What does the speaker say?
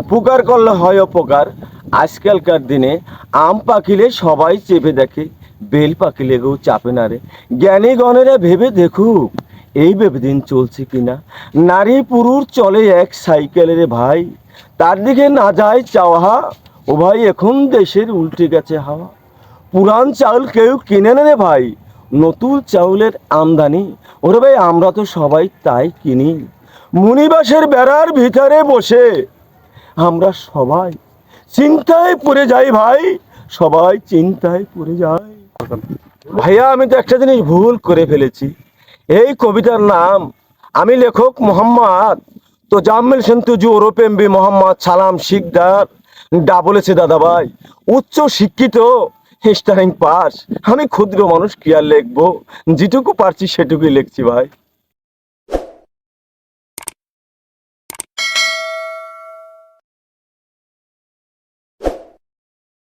উপকার করলে হয় অপকার। আজকালকার দিনে আম পাকিলে সবাই চেপে দেখে, বেল পাকিলে কেউ চাপে না রে। জ্ঞানী গণেরা ভেবে দেখুক, এই ভেবে দিন চলছে কিনা? নারী পুরুষ চলে এক সাইকেলে রে ভাই। তার দিকে না যায় চাওয়া, ও ভাই এখন দেশের উল্টে গেছে হাওয়া। পুরান চাউল কেউ কিনে না রে ভাই, নতুন চাউলের আমদানি। ওরে ভাই, আমরা তো সবাই তাই কিনি। মুনিবাসের বেড়ার ভিতরে বসে আমরা সবাই চিন্তায় পড়ে যাই ভাই, সবাই চিন্তায় পড়ে যাই। ভাইয়া, আমি তো একটা জিনিস ভুল করে ফেলেছি। এই কবিতার নাম, আমি লেখক মোহাম্মদ তো জাম্মিল সেন্তু জু ওরপেম্বি মোহাম্মদ সালাম শিকদার ডা বলেছে দাদা ভাই, উচ্চ শিক্ষিত স্টারিং পাস। আমি ক্ষুদ্র মানুষ কি আর লিখব? যেটুকু পারছি সেটুকুই লিখছি ভাই।